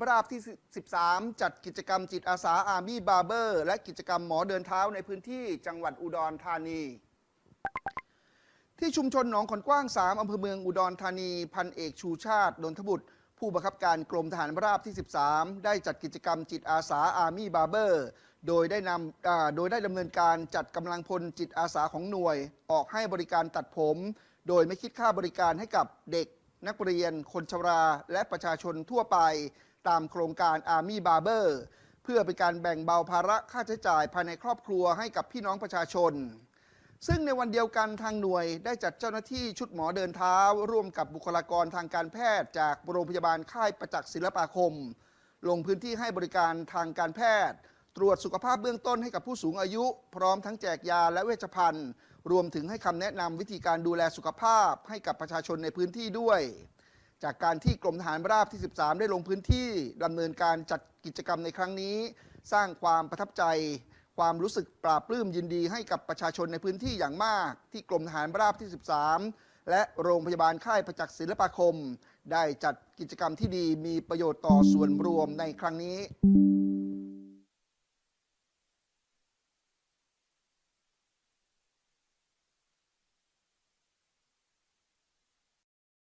พระราบที่ 13 จัดกิจกรรมจิตอาสาอาร์มี่บาร์เบอร์ และกิจกรรมหมอเดินเท้าในพื้นที่จังหวัดอุดรธานี ที่ชุมชนหนองขอนกว้าง 3 อำเภอเมืองอุดรธานี พันเอกชูชาติดนทบุตร ผู้บังคับการกรมทหารราบที่ 13 ได้จัดกิจกรรมจิตอาสาอาร์มี่บาร์เบอร์ โดยได้นำโดยได้ดำเนินการจัดกำลังพลจิตอาสาของหน่วย ออกให้บริการตัดผม โดยไม่คิดค่าบริการให้กับเด็กนักเรียน คนชรา และประชาชนทั่วไป ตามโครงการ Army Barber เพื่อเป็นการแบ่งเบาภาระค่าใช้จ่ายภายในครอบครัวให้กับพี่น้องประชาชน ซึ่งในวันเดียวกันทางหน่วยได้จัดเจ้าหน้าที่ชุดหมอเดินเท้า ร่วมกับบุคลากรทางการแพทย์ จากโรงพยาบาลค่ายประจักษ์ศิลปาคม ลงพื้นที่ให้บริการทางการแพทย์ ตรวจสุขภาพเบื้องต้นให้กับผู้สูงอายุ พร้อมทั้งแจกยาและเวชภัณฑ์ รวมถึงให้คำแนะนำวิธีการดูแลสุขภาพให้กับประชาชนในพื้นที่ด้วย จากการที่กรมทหารราบที่ 13 ได้ลงพื้นที่ดำเนินการจัดกิจกรรมในครั้งนี้ สร้างความประทับใจ ความรู้สึกปราบปลื้มยินดีให้กับประชาชนในพื้นที่อย่างมาก ที่กรมทหารราบที่ 13 และโรงพยาบาลค่ายประจักษ์ศิลปาคม ได้จัดกิจกรรมที่ดีมีประโยชน์ต่อส่วนรวมในครั้งนี้